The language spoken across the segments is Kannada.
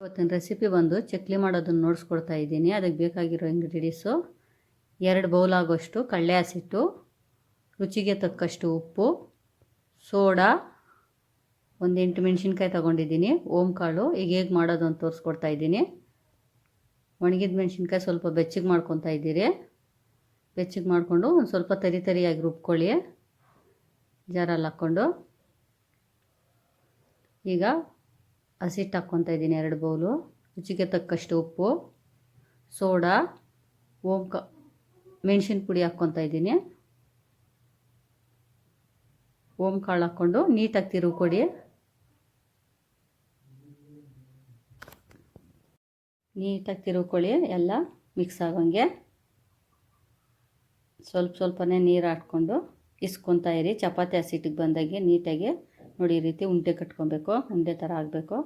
ಇವತ್ತಿನ ರೆಸಿಪಿ ಬಂದು ಚಕ್ಲಿ ಮಾಡೋದನ್ನು ನೋಡಿಸ್ಕೊಡ್ತಾ ಇದ್ದೀನಿ. ಅದಕ್ಕೆ ಬೇಕಾಗಿರೋ ಇಂಗ್ರೀಡಿಯೆಂಟ್ಸು ಎರಡು ಬೌಲ್ ಆಗೋಷ್ಟು ಕಡಲೆ ಹಸಿಟ್ಟು, ರುಚಿಗೆ ತಕ್ಕಷ್ಟು ಉಪ್ಪು, ಸೋಡಾ, ಒಂದು ಎಂಟು ಮೆಣಸಿನ್ಕಾಯಿ ತೊಗೊಂಡಿದ್ದೀನಿ. ಓಮ್ ಕಾಳು, ಈಗ ಹೇಗೆ ಮಾಡೋದು ಅಂತ ತೋರಿಸ್ಕೊಡ್ತಾ ಇದ್ದೀನಿ. ಒಣಗಿದ ಮೆಣಸಿನ್ಕಾಯಿ ಸ್ವಲ್ಪ ಬೆಚ್ಚಗೆ ಮಾಡ್ಕೊತಾ ಇದ್ದೀರಿ. ಬೆಚ್ಚಗೆ ಮಾಡಿಕೊಂಡು ಒಂದು ಸ್ವಲ್ಪ ತರಿ ತರಿಯಾಗಿ ರುಬ್ಕೊಳ್ಳಿ. ಜಾರಲ್ಲಿ ಹಾಕ್ಕೊಂಡು. ಈಗ ಹಸಿಟ್ಟು ಹಾಕ್ಕೊತಾ ಇದ್ದೀನಿ ಎರಡು ಬೌಲು. ರುಚಿಗೆ ತಕ್ಕಷ್ಟು ಉಪ್ಪು, ಸೋಡಾ ಓಂಕ ಮೆಣಸಿನ ಪುಡಿ ಹಾಕ್ಕೊತಾ ಇದ್ದೀನಿ. ಓಂ ಕಾಳು ಹಾಕ್ಕೊಂಡು ನೀಟಾಗಿ ತಿರುವು ಕೊಡಿ ನೀಟಾಗಿ ತಿರುಗ್ಕೊಳ್ಳಿ ಎಲ್ಲ ಮಿಕ್ಸ್ ಆಗೋಂಗೆ. ಸ್ವಲ್ಪ ಸ್ವಲ್ಪನೇ ನೀರು ಹಾಕ್ಕೊಂಡು ಇಸ್ಕೊತಾ ಇರಿ. ಚಪಾತಿ ಹಸಿಟ್ಟಿಗೆ ಬಂದಾಗೆ ನೀಟಾಗಿ ನೋಡಿ ಈ ರೀತಿ ಉಂಡೆ ಕಟ್ಕೊಬೇಕು, ಉಂಡೆ ಥರ ಆಗಬೇಕು.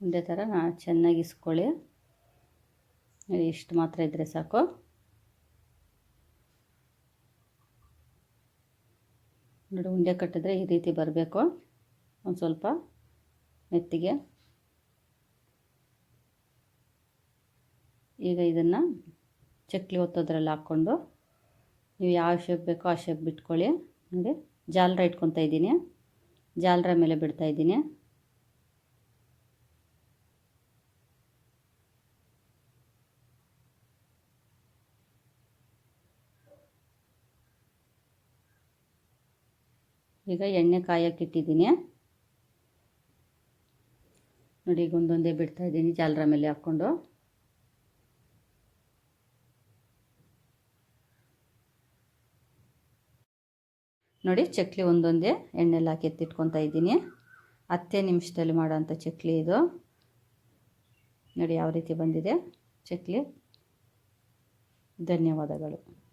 ಉಂಡೆ ಥರ ನಾ ಚೆನ್ನಾಗಿ ಇಸ್ಕೊಳ್ಳಿ. ಇಷ್ಟು ಮಾತ್ರ ಇದ್ದರೆ ಸಾಕು. ನೋಡಿ ಉಂಡೆ ಕಟ್ಟಿದ್ರೆ ಈ ರೀತಿ ಬರಬೇಕು, ಒಂದು ಸ್ವಲ್ಪ ಮೆತ್ತಿಗೆ ಈಗ ಇದನ್ನು ಚಕ್ಲಿ ಒತ್ತೋದ್ರಲ್ಲಿ ಹಾಕ್ಕೊಂಡು ನೀವು ಯಾವ ಶೇಪ್ ಬೇಕೋ ಆ ಶೇಪ್ ಬಿಟ್ಕೊಳ್ಳಿ. ನೋಡಿ. ಜಾಲರ ಇಟ್ಕೊತಾ ಇದ್ದೀನಿ. ಜಾಲರ ಮೇಲೆ ಬಿಡ್ತಾ ಇದ್ದೀನಿ. ಈಗ ಎಣ್ಣೆ ಕಾಯಕ್ಕೆ ಇಟ್ಟಿದ್ದೀನಿ. ನೋಡಿ ಈಗ ಒಂದೊಂದೇ ಬಿಡ್ತಾ ಇದ್ದೀನಿ ಜಾಲರ ಮೇಲೆ ಹಾಕ್ಕೊಂಡು. ನೋಡಿ, ಚಕ್ಲಿ ಒಂದೊಂದೇ ಎಣ್ಣೆಲ್ಲ ಹಾಕಿ ಎತ್ತಿಟ್ಕೊತಾ ಇದ್ದೀನಿ. ಹತ್ತೇ ನಿಮಿಷದಲ್ಲಿ ಮಾಡೋಂಥ ಚಕ್ಲಿ ಇದು. ನೋಡಿ, ಯಾವ ರೀತಿ ಬಂದಿದೆ ಚಕ್ಲಿ. ಧನ್ಯವಾದಗಳು.